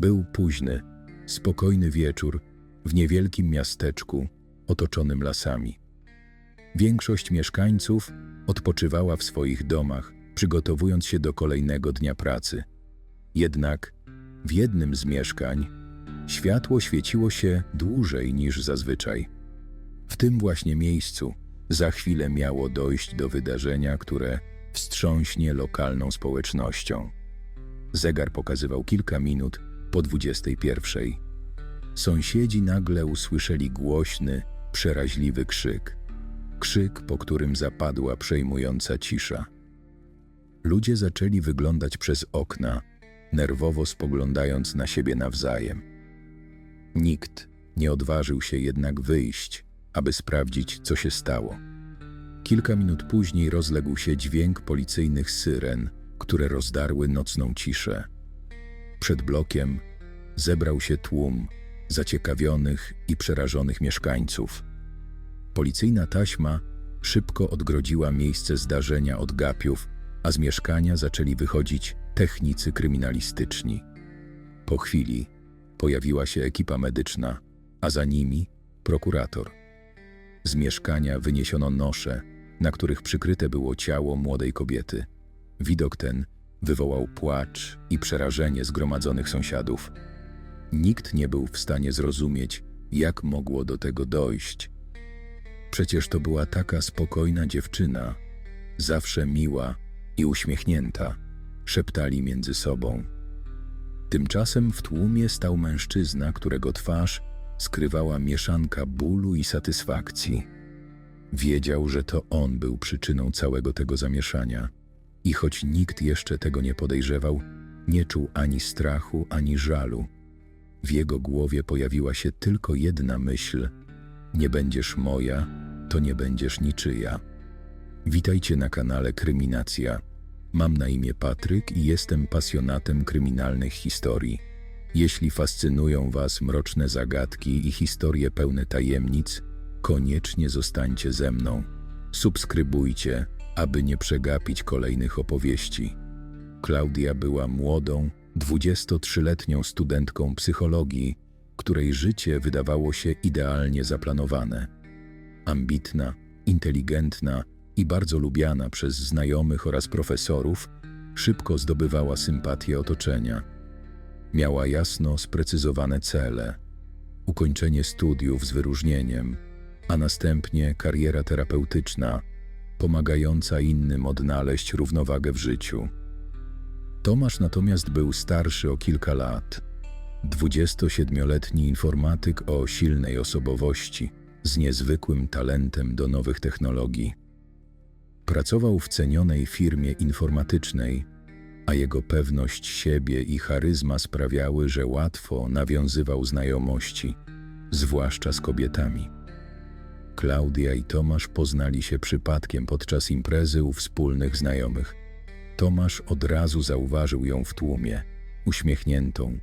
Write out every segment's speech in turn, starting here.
Był późny, spokojny wieczór w niewielkim miasteczku otoczonym lasami. Większość mieszkańców odpoczywała w swoich domach, przygotowując się do kolejnego dnia pracy. Jednak w jednym z mieszkań światło świeciło się dłużej niż zazwyczaj. W tym właśnie miejscu za chwilę miało dojść do wydarzenia, które wstrząśnie lokalną społecznością. Zegar pokazywał kilka minut po 21. Sąsiedzi nagle usłyszeli głośny, przeraźliwy krzyk. Krzyk, po którym zapadła przejmująca cisza. Ludzie zaczęli wyglądać przez okna, nerwowo spoglądając na siebie nawzajem. Nikt nie odważył się jednak wyjść, aby sprawdzić, co się stało. Kilka minut później rozległ się dźwięk policyjnych syren, które rozdarły nocną ciszę. Przed blokiem zebrał się tłum zaciekawionych i przerażonych mieszkańców. Policyjna taśma szybko odgrodziła miejsce zdarzenia od gapiów, a z mieszkania zaczęli wychodzić technicy kryminalistyczni. Po chwili pojawiła się ekipa medyczna, a za nimi prokurator. Z mieszkania wyniesiono nosze, na których przykryte było ciało młodej kobiety. Widok ten wywołał płacz i przerażenie zgromadzonych sąsiadów. Nikt nie był w stanie zrozumieć, jak mogło do tego dojść. Przecież to była taka spokojna dziewczyna, zawsze miła i uśmiechnięta, szeptali między sobą. Tymczasem w tłumie stał mężczyzna, którego twarz skrywała mieszanka bólu i satysfakcji. Wiedział, że to on był przyczyną całego tego zamieszania i choć nikt jeszcze tego nie podejrzewał, nie czuł ani strachu, ani żalu. W jego głowie pojawiła się tylko jedna myśl: Nie będziesz moja, to nie będziesz niczyja. Witajcie na kanale Kryminacja. Mam na imię Patryk i jestem pasjonatem kryminalnych historii. Jeśli fascynują Was mroczne zagadki i historie pełne tajemnic, koniecznie zostańcie ze mną. Subskrybujcie, aby nie przegapić kolejnych opowieści. Klaudia była młodą, 23-letnią studentką psychologii, której życie wydawało się idealnie zaplanowane. Ambitna, inteligentna i bardzo lubiana przez znajomych oraz profesorów, szybko zdobywała sympatię otoczenia. Miała jasno sprecyzowane cele: ukończenie studiów z wyróżnieniem, a następnie kariera terapeutyczna, pomagająca innym odnaleźć równowagę w życiu. Tomasz natomiast był starszy o kilka lat. 27-letni informatyk o silnej osobowości, z niezwykłym talentem do nowych technologii. Pracował w cenionej firmie informatycznej, a jego pewność siebie i charyzma sprawiały, że łatwo nawiązywał znajomości, zwłaszcza z kobietami. Klaudia i Tomasz poznali się przypadkiem podczas imprezy u wspólnych znajomych. Tomasz od razu zauważył ją w tłumie, uśmiechniętą,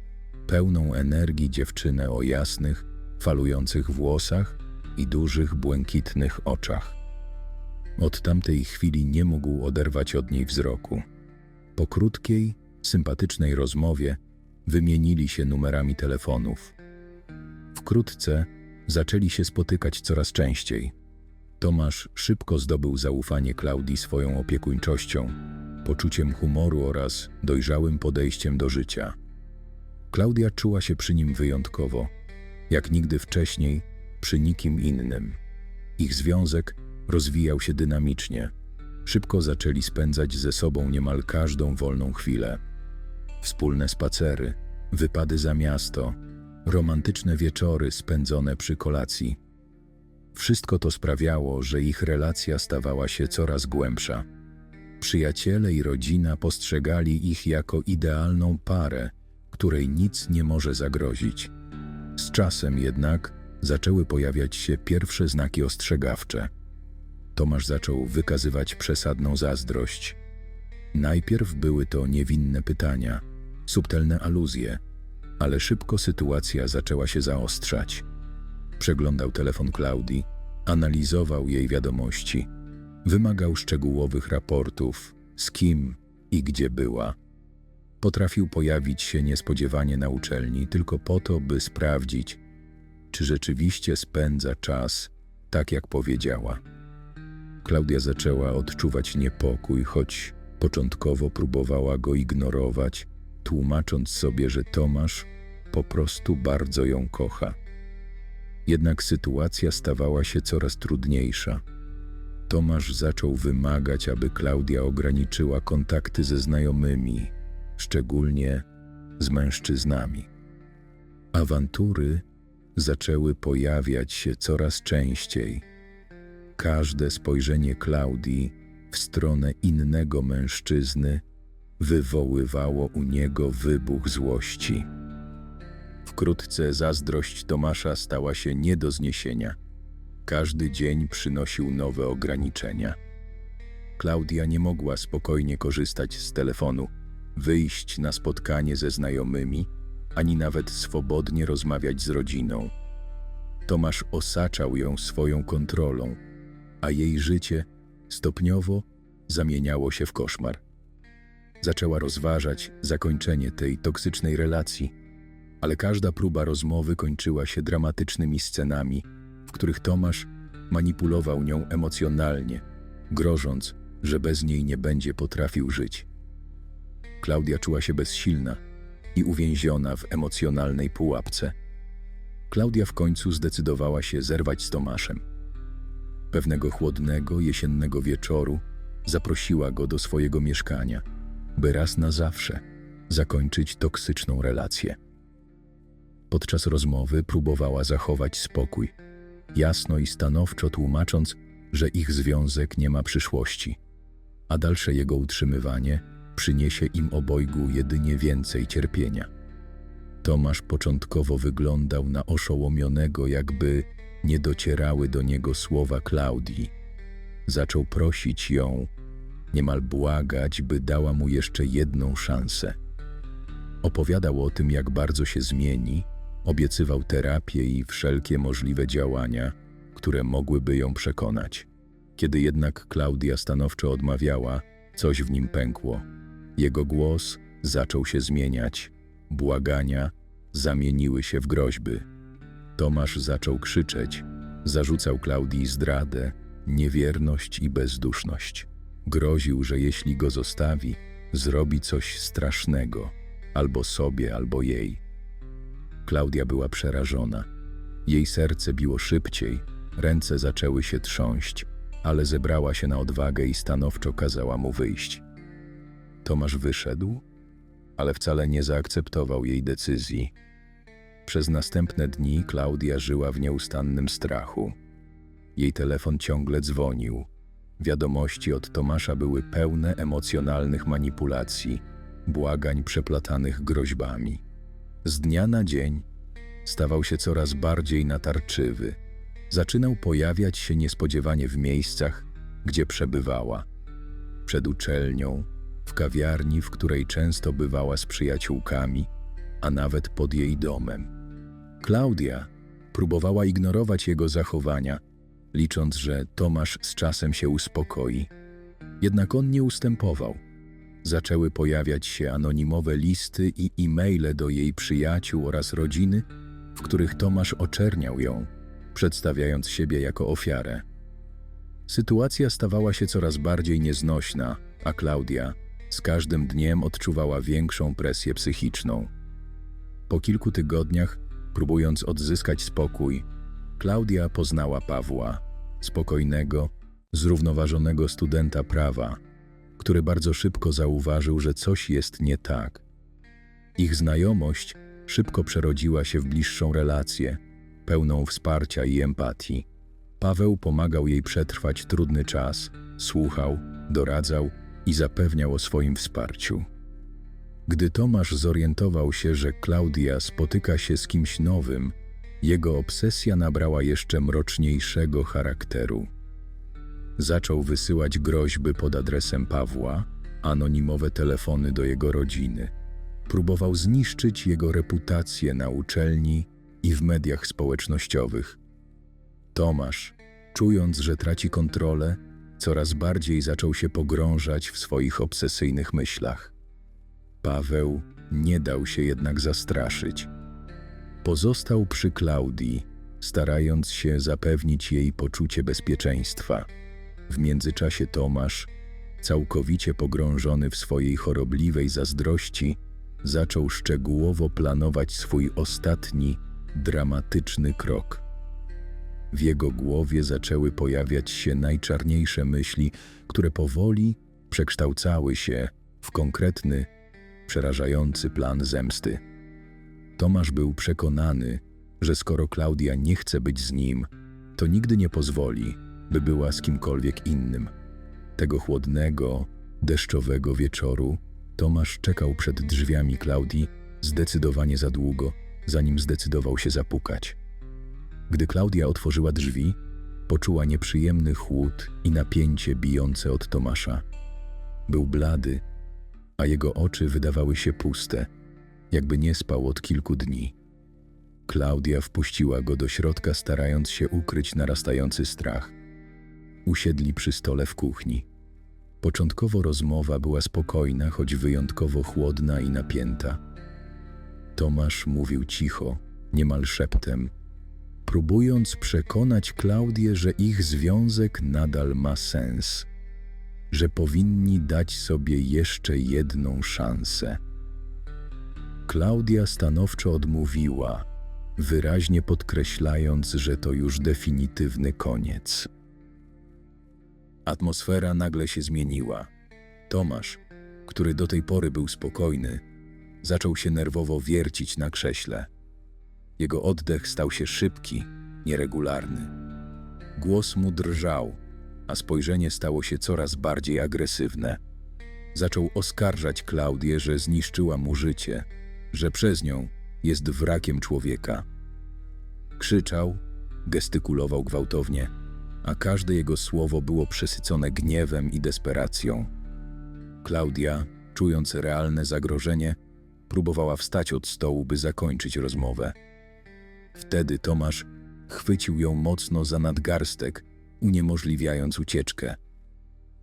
pełną energii dziewczynę o jasnych, falujących włosach i dużych, błękitnych oczach. Od tamtej chwili nie mógł oderwać od niej wzroku. Po krótkiej, sympatycznej rozmowie wymienili się numerami telefonów. Wkrótce zaczęli się spotykać coraz częściej. Tomasz szybko zdobył zaufanie Klaudii swoją opiekuńczością, poczuciem humoru oraz dojrzałym podejściem do życia. Klaudia czuła się przy nim wyjątkowo, jak nigdy wcześniej przy nikim innym. Ich związek rozwijał się dynamicznie. Szybko zaczęli spędzać ze sobą niemal każdą wolną chwilę. Wspólne spacery, wypady za miasto, romantyczne wieczory spędzone przy kolacji. Wszystko to sprawiało, że ich relacja stawała się coraz głębsza. Przyjaciele i rodzina postrzegali ich jako idealną parę, której nic nie może zagrozić. Z czasem jednak zaczęły pojawiać się pierwsze znaki ostrzegawcze. Tomasz zaczął wykazywać przesadną zazdrość. Najpierw były to niewinne pytania, subtelne aluzje, ale szybko sytuacja zaczęła się zaostrzać. Przeglądał telefon Klaudii, analizował jej wiadomości, wymagał szczegółowych raportów, z kim i gdzie była. Potrafił pojawić się niespodziewanie na uczelni tylko po to, by sprawdzić, czy rzeczywiście spędza czas tak, jak powiedziała. Klaudia zaczęła odczuwać niepokój, choć początkowo próbowała go ignorować, tłumacząc sobie, że Tomasz po prostu bardzo ją kocha. Jednak sytuacja stawała się coraz trudniejsza. Tomasz zaczął wymagać, aby Klaudia ograniczyła kontakty ze znajomymi, szczególnie z mężczyznami. Awantury zaczęły pojawiać się coraz częściej. Każde spojrzenie Klaudii w stronę innego mężczyzny wywoływało u niego wybuch złości. Wkrótce zazdrość Tomasza stała się nie do zniesienia. Każdy dzień przynosił nowe ograniczenia. Klaudia nie mogła spokojnie korzystać z telefonu, wyjść na spotkanie ze znajomymi, ani nawet swobodnie rozmawiać z rodziną. Tomasz osaczał ją swoją kontrolą, a jej życie stopniowo zamieniało się w koszmar. Zaczęła rozważać zakończenie tej toksycznej relacji, ale każda próba rozmowy kończyła się dramatycznymi scenami, w których Tomasz manipulował nią emocjonalnie, grożąc, że bez niej nie będzie potrafił żyć. Klaudia czuła się bezsilna i uwięziona w emocjonalnej pułapce. Klaudia w końcu zdecydowała się zerwać z Tomaszem. Pewnego chłodnego, jesiennego wieczoru zaprosiła go do swojego mieszkania, by raz na zawsze zakończyć toksyczną relację. Podczas rozmowy próbowała zachować spokój, jasno i stanowczo tłumacząc, że ich związek nie ma przyszłości, a dalsze jego utrzymywanie przyniesie im obojgu jedynie więcej cierpienia. Tomasz początkowo wyglądał na oszołomionego, jakby nie docierały do niego słowa Klaudii. Zaczął prosić ją, niemal błagać, by dała mu jeszcze jedną szansę. Opowiadał o tym, jak bardzo się zmieni, obiecywał terapię i wszelkie możliwe działania, które mogłyby ją przekonać. Kiedy jednak Klaudia stanowczo odmawiała, coś w nim pękło. Jego głos zaczął się zmieniać, błagania zamieniły się w groźby. Tomasz zaczął krzyczeć, zarzucał Klaudii zdradę, niewierność i bezduszność. Groził, że jeśli go zostawi, zrobi coś strasznego, albo sobie, albo jej. Klaudia była przerażona. Jej serce biło szybciej, ręce zaczęły się trząść, ale zebrała się na odwagę i stanowczo kazała mu wyjść. Tomasz wyszedł, ale wcale nie zaakceptował jej decyzji. Przez następne dni Klaudia żyła w nieustannym strachu. Jej telefon ciągle dzwonił. Wiadomości od Tomasza były pełne emocjonalnych manipulacji, błagań przeplatanych groźbami. Z dnia na dzień stawał się coraz bardziej natarczywy. Zaczynał pojawiać się niespodziewanie w miejscach, gdzie przebywała. Przed uczelnią, w kawiarni, w której często bywała z przyjaciółkami, a nawet pod jej domem. Klaudia próbowała ignorować jego zachowania, licząc, że Tomasz z czasem się uspokoi. Jednak on nie ustępował. Zaczęły pojawiać się anonimowe listy i e-maile do jej przyjaciół oraz rodziny, w których Tomasz oczerniał ją, przedstawiając siebie jako ofiarę. Sytuacja stawała się coraz bardziej nieznośna, a Klaudia z każdym dniem odczuwała większą presję psychiczną. Po kilku tygodniach, próbując odzyskać spokój, Klaudia poznała Pawła, spokojnego, zrównoważonego studenta prawa, który bardzo szybko zauważył, że coś jest nie tak. Ich znajomość szybko przerodziła się w bliższą relację, pełną wsparcia i empatii. Paweł pomagał jej przetrwać trudny czas, słuchał, doradzał i zapewniał o swoim wsparciu. Gdy Tomasz zorientował się, że Klaudia spotyka się z kimś nowym, jego obsesja nabrała jeszcze mroczniejszego charakteru. Zaczął wysyłać groźby pod adresem Pawła, anonimowe telefony do jego rodziny. Próbował zniszczyć jego reputację na uczelni i w mediach społecznościowych. Tomasz, czując, że traci kontrolę, coraz bardziej zaczął się pogrążać w swoich obsesyjnych myślach. Paweł nie dał się jednak zastraszyć. Pozostał przy Klaudii, starając się zapewnić jej poczucie bezpieczeństwa. W międzyczasie Tomasz, całkowicie pogrążony w swojej chorobliwej zazdrości, zaczął szczegółowo planować swój ostatni, dramatyczny krok. W jego głowie zaczęły pojawiać się najczarniejsze myśli, które powoli przekształcały się w konkretny, przerażający plan zemsty. Tomasz był przekonany, że skoro Klaudia nie chce być z nim, to nigdy nie pozwoli, by była z kimkolwiek innym. Tego chłodnego, deszczowego wieczoru Tomasz czekał przed drzwiami Klaudii zdecydowanie za długo, zanim zdecydował się zapukać. Gdy Klaudia otworzyła drzwi, poczuła nieprzyjemny chłód i napięcie bijące od Tomasza. Był blady, a jego oczy wydawały się puste, jakby nie spał od kilku dni. Klaudia wpuściła go do środka, starając się ukryć narastający strach. Usiedli przy stole w kuchni. Początkowo rozmowa była spokojna, choć wyjątkowo chłodna i napięta. Tomasz mówił cicho, niemal szeptem, próbując przekonać Klaudię, że ich związek nadal ma sens, że powinni dać sobie jeszcze jedną szansę. Klaudia stanowczo odmówiła, wyraźnie podkreślając, że to już definitywny koniec. Atmosfera nagle się zmieniła. Tomasz, który do tej pory był spokojny, zaczął się nerwowo wiercić na krześle. Jego oddech stał się szybki, nieregularny. Głos mu drżał, a spojrzenie stało się coraz bardziej agresywne. Zaczął oskarżać Klaudię, że zniszczyła mu życie, że przez nią jest wrakiem człowieka. Krzyczał, gestykulował gwałtownie, a każde jego słowo było przesycone gniewem i desperacją. Klaudia, czując realne zagrożenie, próbowała wstać od stołu, by zakończyć rozmowę. Wtedy Tomasz chwycił ją mocno za nadgarstek, uniemożliwiając ucieczkę.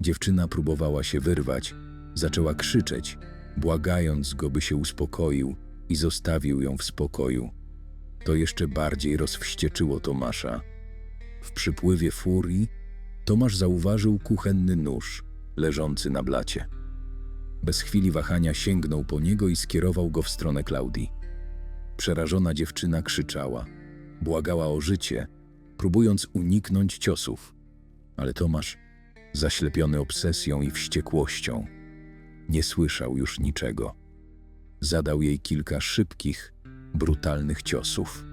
Dziewczyna próbowała się wyrwać, zaczęła krzyczeć, błagając go, by się uspokoił i zostawił ją w spokoju. To jeszcze bardziej rozwścieczyło Tomasza. W przypływie furii Tomasz zauważył kuchenny nóż leżący na blacie. Bez chwili wahania sięgnął po niego i skierował go w stronę Klaudii. Przerażona dziewczyna krzyczała, błagała o życie, próbując uniknąć ciosów. Ale Tomasz, zaślepiony obsesją i wściekłością, nie słyszał już niczego. Zadał jej kilka szybkich, brutalnych ciosów.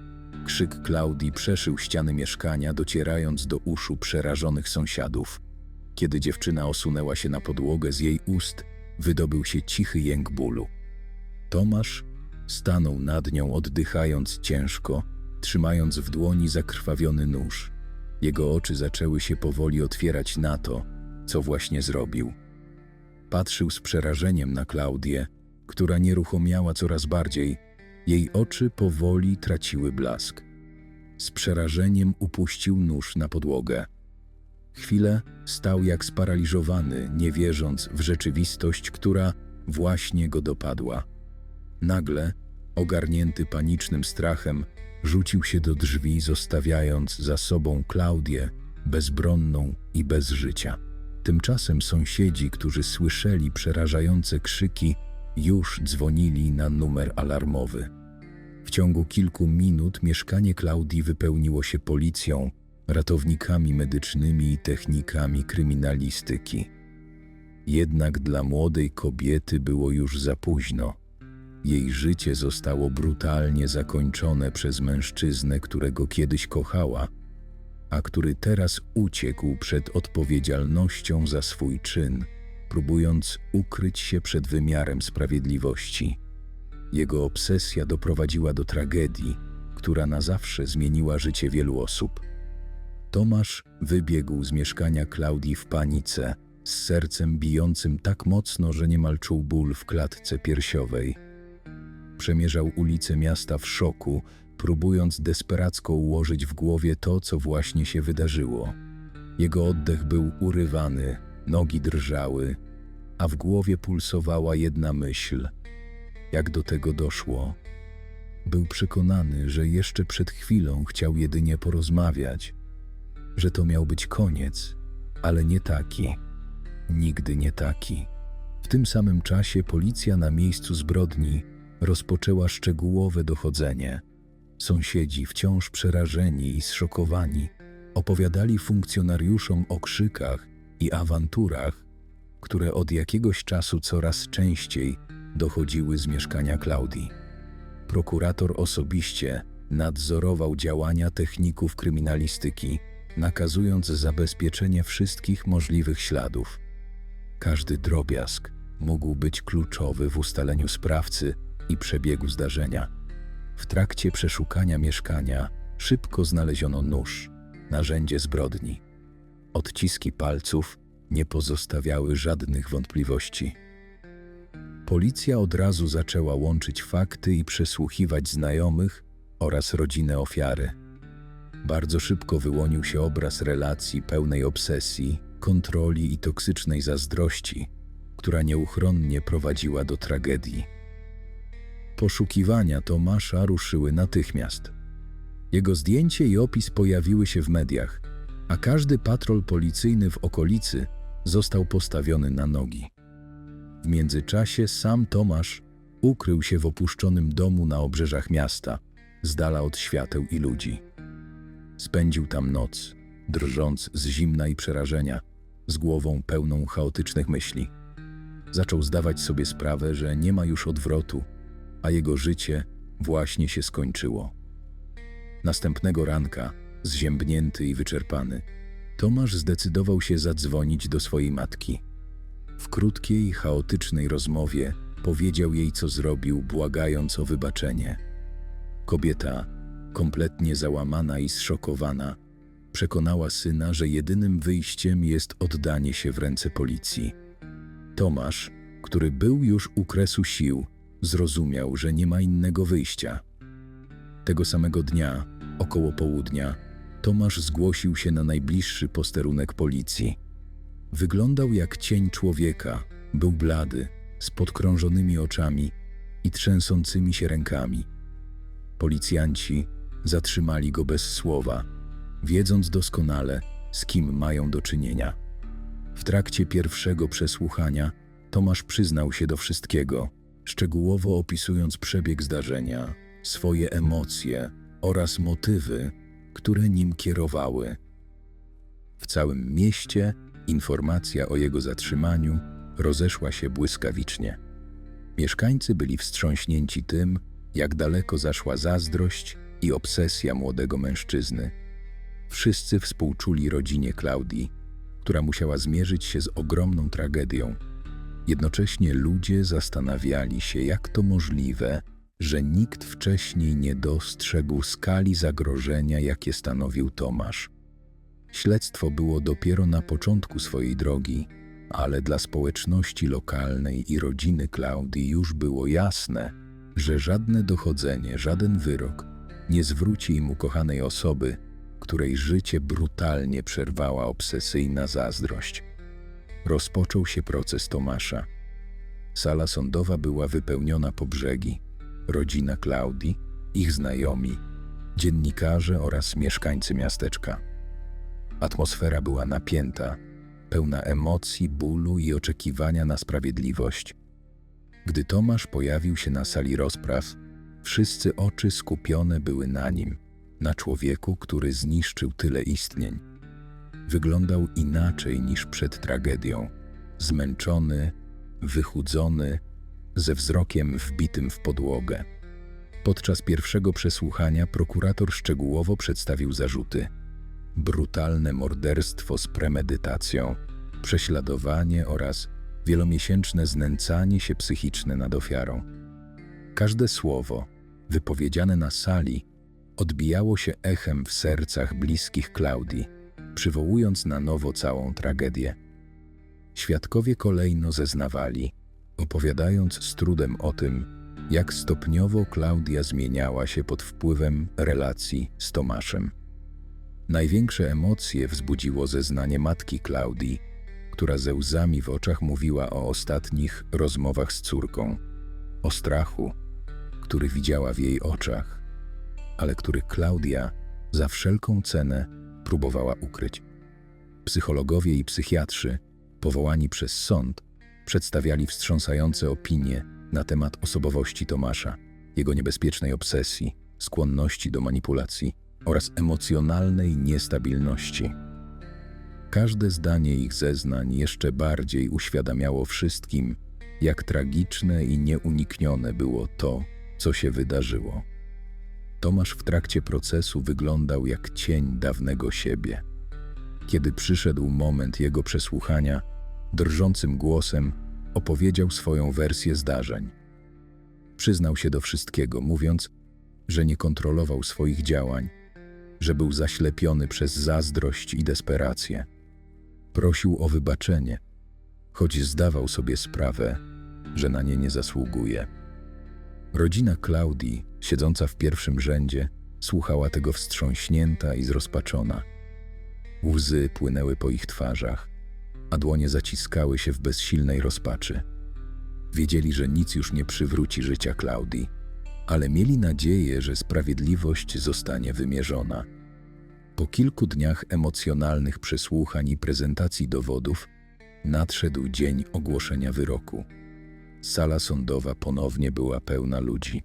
Krzyk Klaudii przeszył ściany mieszkania, docierając do uszu przerażonych sąsiadów. Kiedy dziewczyna osunęła się na podłogę, z jej ust wydobył się cichy jęk bólu. Tomasz stanął nad nią, oddychając ciężko, trzymając w dłoni zakrwawiony nóż. Jego oczy zaczęły się powoli otwierać na to, co właśnie zrobił. Patrzył z przerażeniem na Klaudię, która nieruchomiała coraz bardziej. Jej oczy powoli traciły blask. Z przerażeniem upuścił nóż na podłogę. Chwilę stał jak sparaliżowany, nie wierząc w rzeczywistość, która właśnie go dopadła. Nagle, ogarnięty panicznym strachem, rzucił się do drzwi, zostawiając za sobą Klaudię, bezbronną i bez życia. Tymczasem sąsiedzi, którzy słyszeli przerażające krzyki, już dzwonili na numer alarmowy. W ciągu kilku minut mieszkanie Klaudii wypełniło się policją, ratownikami medycznymi i technikami kryminalistyki. Jednak dla młodej kobiety było już za późno. Jej życie zostało brutalnie zakończone przez mężczyznę, którego kiedyś kochała, a który teraz uciekł przed odpowiedzialnością za swój czyn, próbując ukryć się przed wymiarem sprawiedliwości. Jego obsesja doprowadziła do tragedii, która na zawsze zmieniła życie wielu osób. Tomasz wybiegł z mieszkania Klaudii w panice, z sercem bijącym tak mocno, że niemal czuł ból w klatce piersiowej. Przemierzał ulice miasta w szoku, próbując desperacko ułożyć w głowie to, co właśnie się wydarzyło. Jego oddech był urywany, nogi drżały, a w głowie pulsowała jedna myśl: jak do tego doszło. Był przekonany, że jeszcze przed chwilą chciał jedynie porozmawiać, że to miał być koniec, ale nie taki. Nigdy nie taki. W tym samym czasie policja na miejscu zbrodni rozpoczęła szczegółowe dochodzenie. Sąsiedzi, wciąż przerażeni i zszokowani, opowiadali funkcjonariuszom o krzykach i awanturach, które od jakiegoś czasu coraz częściej dochodziły z mieszkania Klaudii. Prokurator osobiście nadzorował działania techników kryminalistyki, nakazując zabezpieczenie wszystkich możliwych śladów. Każdy drobiazg mógł być kluczowy w ustaleniu sprawcy i przebiegu zdarzenia. W trakcie przeszukania mieszkania szybko znaleziono nóż, narzędzie zbrodni. Odciski palców nie pozostawiały żadnych wątpliwości. Policja od razu zaczęła łączyć fakty i przesłuchiwać znajomych oraz rodzinę ofiary. Bardzo szybko wyłonił się obraz relacji pełnej obsesji, kontroli i toksycznej zazdrości, która nieuchronnie prowadziła do tragedii. Poszukiwania Tomasza ruszyły natychmiast. Jego zdjęcie i opis pojawiły się w mediach, a każdy patrol policyjny w okolicy został postawiony na nogi. W międzyczasie sam Tomasz ukrył się w opuszczonym domu na obrzeżach miasta, z dala od świateł i ludzi. Spędził tam noc, drżąc z zimna i przerażenia, z głową pełną chaotycznych myśli. Zaczął zdawać sobie sprawę, że nie ma już odwrotu, a jego życie właśnie się skończyło. Następnego ranka, zziębnięty i wyczerpany, Tomasz zdecydował się zadzwonić do swojej matki. W krótkiej, chaotycznej rozmowie powiedział jej, co zrobił, błagając o wybaczenie. Kobieta, kompletnie załamana i zszokowana, przekonała syna, że jedynym wyjściem jest oddanie się w ręce policji. Tomasz, który był już u kresu sił, zrozumiał, że nie ma innego wyjścia. Tego samego dnia, około południa, Tomasz zgłosił się na najbliższy posterunek policji. Wyglądał jak cień człowieka, był blady, z podkrążonymi oczami i trzęsącymi się rękami. Policjanci zatrzymali go bez słowa, wiedząc doskonale, z kim mają do czynienia. W trakcie pierwszego przesłuchania Tomasz przyznał się do wszystkiego, szczegółowo opisując przebieg zdarzenia, swoje emocje oraz motywy, które nim kierowały. W całym mieście informacja o jego zatrzymaniu rozeszła się błyskawicznie. Mieszkańcy byli wstrząśnięci tym, jak daleko zaszła zazdrość i obsesja młodego mężczyzny. Wszyscy współczuli rodzinie Klaudii, która musiała zmierzyć się z ogromną tragedią. Jednocześnie ludzie zastanawiali się, jak to możliwe, że nikt wcześniej nie dostrzegł skali zagrożenia, jakie stanowił Tomasz. Śledztwo było dopiero na początku swojej drogi, ale dla społeczności lokalnej i rodziny Klaudii już było jasne, że żadne dochodzenie, żaden wyrok nie zwróci im ukochanej osoby, której życie brutalnie przerwała obsesyjna zazdrość. Rozpoczął się proces Tomasza. Sala sądowa była wypełniona po brzegi. Rodzina Klaudii, ich znajomi, dziennikarze oraz mieszkańcy miasteczka. Atmosfera była napięta, pełna emocji, bólu i oczekiwania na sprawiedliwość. Gdy Tomasz pojawił się na sali rozpraw, wszyscy oczy skupione były na nim, na człowieku, który zniszczył tyle istnień. Wyglądał inaczej niż przed tragedią, zmęczony, wychudzony, ze wzrokiem wbitym w podłogę. Podczas pierwszego przesłuchania prokurator szczegółowo przedstawił zarzuty: brutalne morderstwo z premedytacją, prześladowanie oraz wielomiesięczne znęcanie się psychiczne nad ofiarą. Każde słowo, wypowiedziane na sali, odbijało się echem w sercach bliskich Klaudii, przywołując na nowo całą tragedię. Świadkowie kolejno zeznawali, opowiadając z trudem o tym, jak stopniowo Klaudia zmieniała się pod wpływem relacji z Tomaszem. Największe emocje wzbudziło zeznanie matki Klaudii, która ze łzami w oczach mówiła o ostatnich rozmowach z córką. o strachu, który widziała w jej oczach, ale który Klaudia za wszelką cenę próbowała ukryć. Psychologowie i psychiatrzy, powołani przez sąd, przedstawiali wstrząsające opinie na temat osobowości Tomasza, jego niebezpiecznej obsesji, skłonności do manipulacji oraz emocjonalnej niestabilności. Każde zdanie ich zeznań jeszcze bardziej uświadamiało wszystkim, jak tragiczne i nieuniknione było to, co się wydarzyło. Tomasz w trakcie procesu wyglądał jak cień dawnego siebie. Kiedy przyszedł moment jego przesłuchania, drżącym głosem opowiedział swoją wersję zdarzeń. Przyznał się do wszystkiego, mówiąc, że nie kontrolował swoich działań, że był zaślepiony przez zazdrość i desperację. Prosił o wybaczenie, choć zdawał sobie sprawę, że na nie nie zasługuje. Rodzina Klaudii, siedząca w pierwszym rzędzie, słuchała tego wstrząśnięta i zrozpaczona. Łzy płynęły po ich twarzach, a dłonie zaciskały się w bezsilnej rozpaczy. Wiedzieli, że nic już nie przywróci życia Klaudii, ale mieli nadzieję, że sprawiedliwość zostanie wymierzona. Po kilku dniach emocjonalnych przesłuchań i prezentacji dowodów nadszedł dzień ogłoszenia wyroku. Sala sądowa ponownie była pełna ludzi.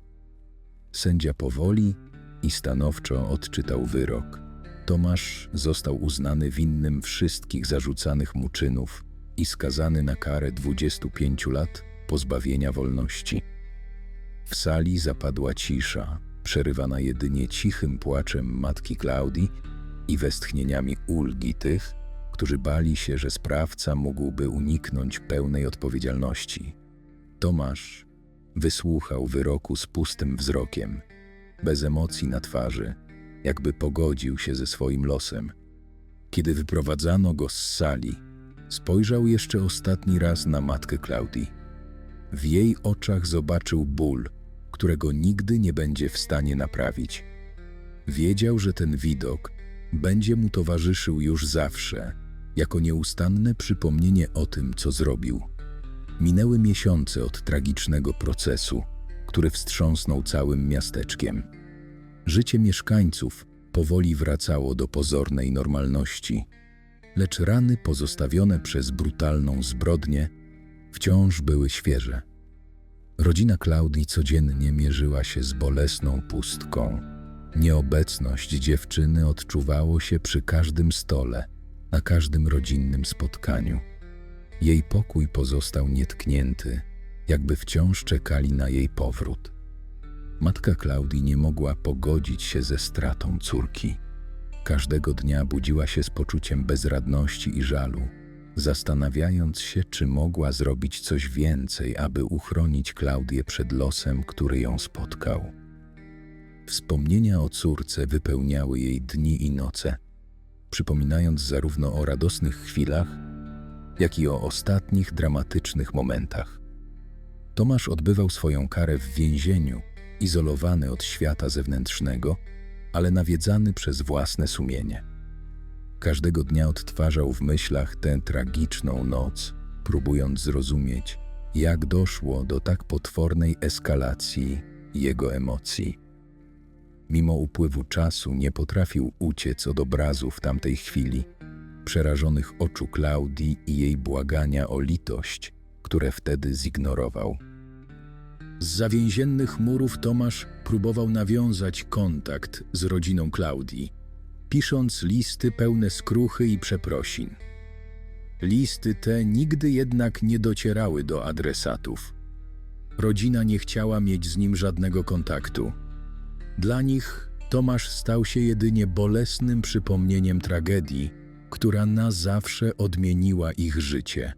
Sędzia powoli i stanowczo odczytał wyrok. Tomasz został uznany winnym wszystkich zarzucanych mu czynów i skazany na karę 25 lat pozbawienia wolności. W sali zapadła cisza, przerywana jedynie cichym płaczem matki Klaudii i westchnieniami ulgi tych, którzy bali się, że sprawca mógłby uniknąć pełnej odpowiedzialności. Tomasz wysłuchał wyroku z pustym wzrokiem, bez emocji na twarzy, jakby pogodził się ze swoim losem. Kiedy wyprowadzano go z sali, spojrzał jeszcze ostatni raz na matkę Klaudii. W jej oczach zobaczył ból, którego nigdy nie będzie w stanie naprawić. Wiedział, że ten widok będzie mu towarzyszył już zawsze, jako nieustanne przypomnienie o tym, co zrobił. Minęły miesiące od tragicznego procesu, który wstrząsnął całym miasteczkiem. Życie mieszkańców powoli wracało do pozornej normalności, lecz rany pozostawione przez brutalną zbrodnię wciąż były świeże. Rodzina Klaudii codziennie mierzyła się z bolesną pustką. Nieobecność dziewczyny odczuwało się przy każdym stole, na każdym rodzinnym spotkaniu. Jej pokój pozostał nietknięty, jakby wciąż czekali na jej powrót. Matka Klaudii nie mogła pogodzić się ze stratą córki. Każdego dnia budziła się z poczuciem bezradności i żalu, zastanawiając się, czy mogła zrobić coś więcej, aby uchronić Klaudię przed losem, który ją spotkał. Wspomnienia o córce wypełniały jej dni i noce, przypominając zarówno o radosnych chwilach, jak i o ostatnich dramatycznych momentach. Tomasz odbywał swoją karę w więzieniu, izolowany od świata zewnętrznego, ale nawiedzany przez własne sumienie. Każdego dnia odtwarzał w myślach tę tragiczną noc, próbując zrozumieć, jak doszło do tak potwornej eskalacji jego emocji. Mimo upływu czasu nie potrafił uciec od obrazów tamtej chwili, przerażonych oczu Klaudii i jej błagania o litość, które wtedy zignorował. Z zawięziennych murów Tomasz próbował nawiązać kontakt z rodziną Klaudii, pisząc listy pełne skruchy i przeprosin. Listy te nigdy jednak nie docierały do adresatów. Rodzina nie chciała mieć z nim żadnego kontaktu. Dla nich Tomasz stał się jedynie bolesnym przypomnieniem tragedii, która na zawsze odmieniła ich życie.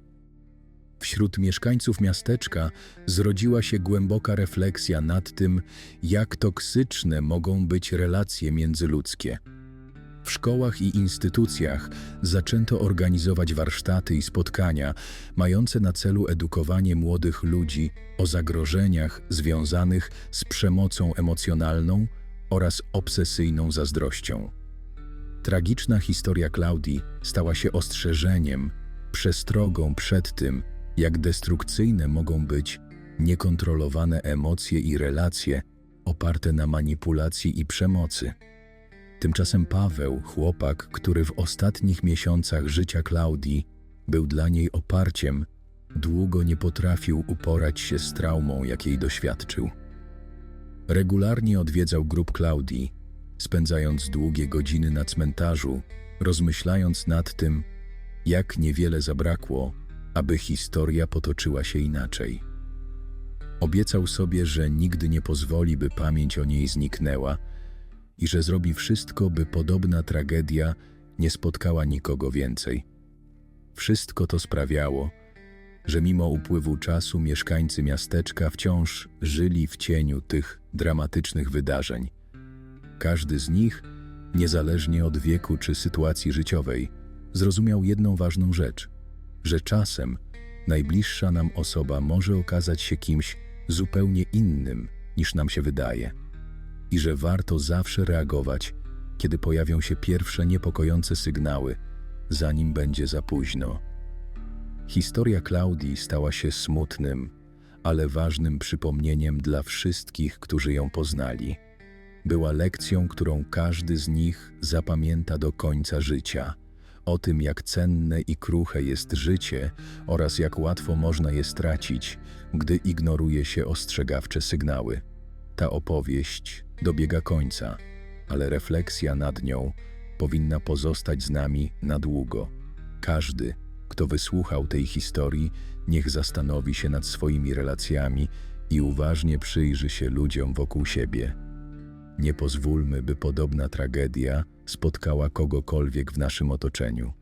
Wśród mieszkańców miasteczka zrodziła się głęboka refleksja nad tym, jak toksyczne mogą być relacje międzyludzkie. W szkołach i instytucjach zaczęto organizować warsztaty i spotkania mające na celu edukowanie młodych ludzi o zagrożeniach związanych z przemocą emocjonalną oraz obsesyjną zazdrością. Tragiczna historia Klaudii stała się ostrzeżeniem, przestrogą przed tym, jak destrukcyjne mogą być niekontrolowane emocje i relacje oparte na manipulacji i przemocy. Tymczasem Paweł, chłopak, który w ostatnich miesiącach życia Klaudii był dla niej oparciem, długo nie potrafił uporać się z traumą, jakiej doświadczył. Regularnie odwiedzał grób Klaudii, spędzając długie godziny na cmentarzu, rozmyślając nad tym, jak niewiele zabrakło, aby historia potoczyła się inaczej. Obiecał sobie, że nigdy nie pozwoli, by pamięć o niej zniknęła i że zrobi wszystko, by podobna tragedia nie spotkała nikogo więcej. Wszystko to sprawiało, że mimo upływu czasu mieszkańcy miasteczka wciąż żyli w cieniu tych dramatycznych wydarzeń. Każdy z nich, niezależnie od wieku czy sytuacji życiowej, zrozumiał jedną ważną rzecz, że czasem najbliższa nam osoba może okazać się kimś zupełnie innym niż nam się wydaje i że warto zawsze reagować, kiedy pojawią się pierwsze niepokojące sygnały, zanim będzie za późno. Historia Klaudii stała się smutnym, ale ważnym przypomnieniem dla wszystkich, którzy ją poznali. Była lekcją, którą każdy z nich zapamięta do końca życia. O tym, jak cenne i kruche jest życie oraz jak łatwo można je stracić, gdy ignoruje się ostrzegawcze sygnały. Ta opowieść dobiega końca, ale refleksja nad nią powinna pozostać z nami na długo. Każdy, kto wysłuchał tej historii, niech zastanowi się nad swoimi relacjami i uważnie przyjrzy się ludziom wokół siebie. Nie pozwólmy, by podobna tragedia spotkała kogokolwiek w naszym otoczeniu.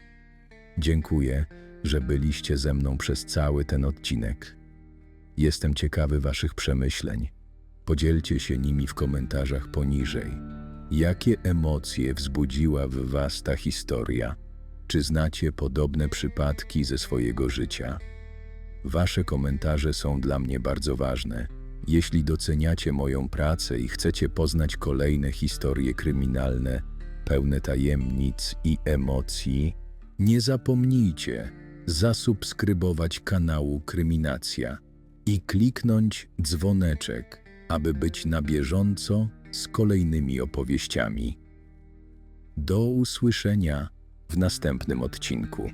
Dziękuję, że byliście ze mną przez cały ten odcinek. Jestem ciekawy Waszych przemyśleń. Podzielcie się nimi w komentarzach poniżej. Jakie emocje wzbudziła w Was ta historia? Czy znacie podobne przypadki ze swojego życia? Wasze komentarze są dla mnie bardzo ważne. Jeśli doceniacie moją pracę i chcecie poznać kolejne historie kryminalne, pełne tajemnic i emocji, nie zapomnijcie zasubskrybować kanału Kryminacja i kliknąć dzwoneczek, aby być na bieżąco z kolejnymi opowieściami. Do usłyszenia w następnym odcinku.